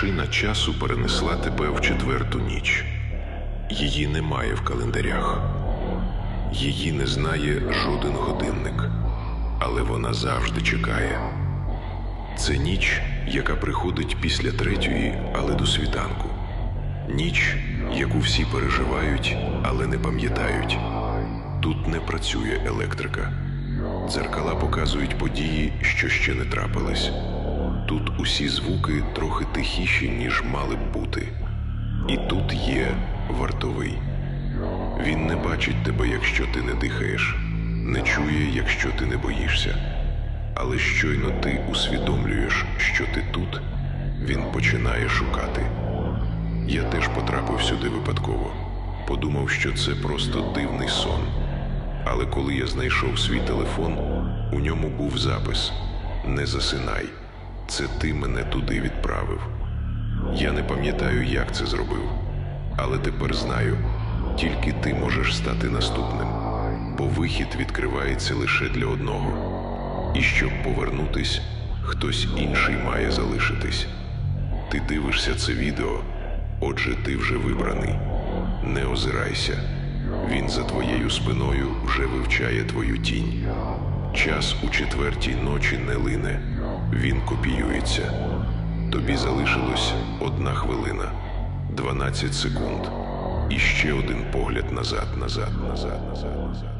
Машина часу перенесла тебе в четверту ніч. Її немає в календарях. Її не знає жоден годинник, але вона завжди чекає. Це ніч, яка приходить після третьої, але до світанку. Ніч, яку всі переживають, але не пам'ятають. Тут не працює електрика. Дзеркала показують події, що ще не трапились. Тут усі звуки трохи тихіші, ніж мали б бути. І тут є вартовий. Він не бачить тебе, якщо ти не дихаєш, не чує, якщо ти не боїшся. Але щойно ти усвідомлюєш, що ти тут, він починає шукати. Я теж потрапив сюди випадково. Подумав, що це просто дивний сон. Але коли я знайшов свій телефон, у ньому був запис: Не засинай, це ти мене туди відправив. Я не пам'ятаю, як це зробив, але тепер знаю, тільки ти можеш стати наступним, бо вихід відкривається лише для одного. І щоб повернутись, хтось інший має залишитись. Ти дивишся це відео, отже, ти вже вибраний. Не озирайся. Він за твоєю спиною вже вивчає твою тінь. Час у четвертій ночі не лине, він копіюється. Тобі залишилось одна хвилина, 12 секунд. І ще один погляд назад, назад, назад, назад, назад.